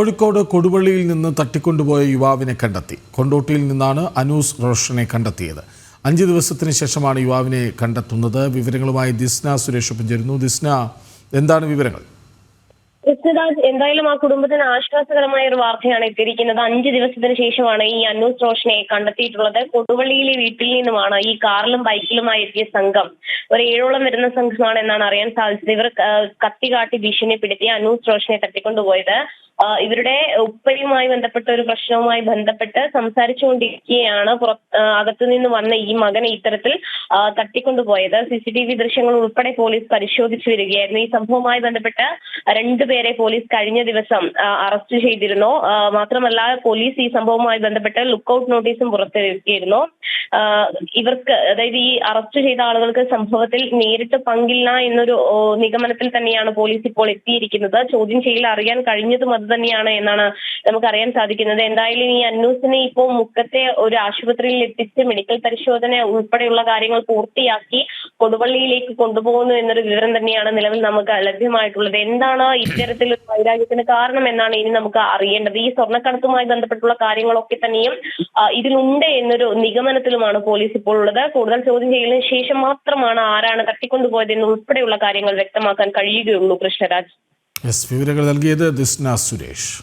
കോഴിക്കോട് കൊടുവള്ളിയിൽ നിന്ന് തട്ടിക്കൊണ്ടുപോയ യുവാവിനെ കണ്ടെത്തി. കൊണ്ടോട്ടിയിൽ നിന്നാണ് അനൂസ് റോഷനെ കണ്ടെത്തിയത്. അഞ്ച് ദിവസത്തിന് ശേഷമാണ് യുവാവിനെ കണ്ടെത്തുന്നത്. വിവരങ്ങളുമായി ദിസ്ന സുരേഷ് ഒപ്പം ചേരുന്നു. ദിസ്ന എന്താണ് വിവരങ്ങൾ? കൃഷ്ണദാസ് എന്തായാലും ആ കുടുംബത്തിന് ആശ്വാസകരമായ ഒരു വാർത്തയാണ് എത്തിയിരിക്കുന്നത്. അഞ്ച് ദിവസത്തിന് ശേഷമാണ് ഈ അന്നൂസ് റോഷനെ കണ്ടെത്തിയിട്ടുള്ളത്. കൊടുവള്ളിയിലെ വീട്ടിൽ നിന്നുമാണ് ഈ കാറിലും ബൈക്കിലുമായി എത്തിയ സംഘം. ഒരു ഏഴോളം വരുന്ന സംഘമാണ് എന്നാണ് അറിയാൻ സാധിച്ചത്. ഇവർ കത്തി കാട്ടി ഭീഷണിപ്പെടുത്തി അന്നൂസ് റോഷനെ തട്ടിക്കൊണ്ടുപോയത്. ഇവരുടെ ഉപ്പയുമായി ബന്ധപ്പെട്ട ഒരു പ്രശ്നവുമായി ബന്ധപ്പെട്ട് സംസാരിച്ചുകൊണ്ടിരിക്കുകയാണ്. അകത്തു നിന്ന് വന്ന ഈ മകനെ ഇത്തരത്തിൽ തട്ടിക്കൊണ്ടുപോയത്. സി സി ടി വി ദൃശ്യങ്ങൾ ഉൾപ്പെടെ പോലീസ് പരിശോധിച്ചു വരികയായിരുന്നു. ഈ സംഭവവുമായി ബന്ധപ്പെട്ട് രണ്ടുപേരെ പോലീസ് കഴിഞ്ഞ ദിവസം അറസ്റ്റ് ചെയ്തിരുന്നു. മാത്രമല്ല പോലീസ് ഈ സംഭവവുമായി ബന്ധപ്പെട്ട് ലുക്കൌട്ട് നോട്ടീസും പുറത്തിറക്കിയിരുന്നു. ഇവർക്ക് അതായത് ഈ അറസ്റ്റ് ചെയ്ത ആളുകൾക്ക് സംഭവത്തിൽ നേരിട്ട് പങ്കില്ല എന്നൊരു നിഗമനത്തിൽ തന്നെയാണ് പോലീസ് ഇപ്പോൾ എത്തിയിരിക്കുന്നത്. ചോദ്യം ചെയ്യൽ അറിയാൻ കഴിഞ്ഞതും തന്നെയാണ് എന്നാണ് നമുക്ക് അറിയാൻ സാധിക്കുന്നത്. എന്തായാലും ഈ അന്നൂസിനെ ഇപ്പോൾ മുക്കത്തെ ഒരു ആശുപത്രിയിൽ എത്തിച്ച് മെഡിക്കൽ പരിശോധന ഉൾപ്പെടെയുള്ള കാര്യങ്ങൾ പൂർത്തിയാക്കി കൊടുവള്ളിയിലേക്ക് കൊണ്ടുപോകുന്നു എന്നൊരു വിവരം തന്നെയാണ് നിലവിൽ നമുക്ക് ലഭ്യമായിട്ടുള്ളത്. എന്താണ് ഇത്തരത്തിലൊരു വൈരാഗ്യത്തിന് കാരണം എന്നാണ് ഇനി നമുക്ക് അറിയേണ്ടത്? ഈ സ്വർണക്കടത്തുമായി ബന്ധപ്പെട്ടുള്ള കാര്യങ്ങളൊക്കെ തന്നെയും ഇതിലുണ്ട് എന്നൊരു നിഗമനത്തിലുമാണ് പോലീസ് ഇപ്പോൾ ഉള്ളത്. കൂടുതൽ ചോദ്യം ചെയ്യലിന് ശേഷം മാത്രമാണ് ആരാണ് തട്ടിക്കൊണ്ടുപോയത് എന്ന് ഉൾപ്പെടെയുള്ള കാര്യങ്ങൾ വ്യക്തമാക്കാൻ കഴിയുകയുള്ളൂ കൃഷ്ണരാജ്. എസ് വിവരങ്ങൾ നൽകിയത് ദിസ്ന സുരേഷ്.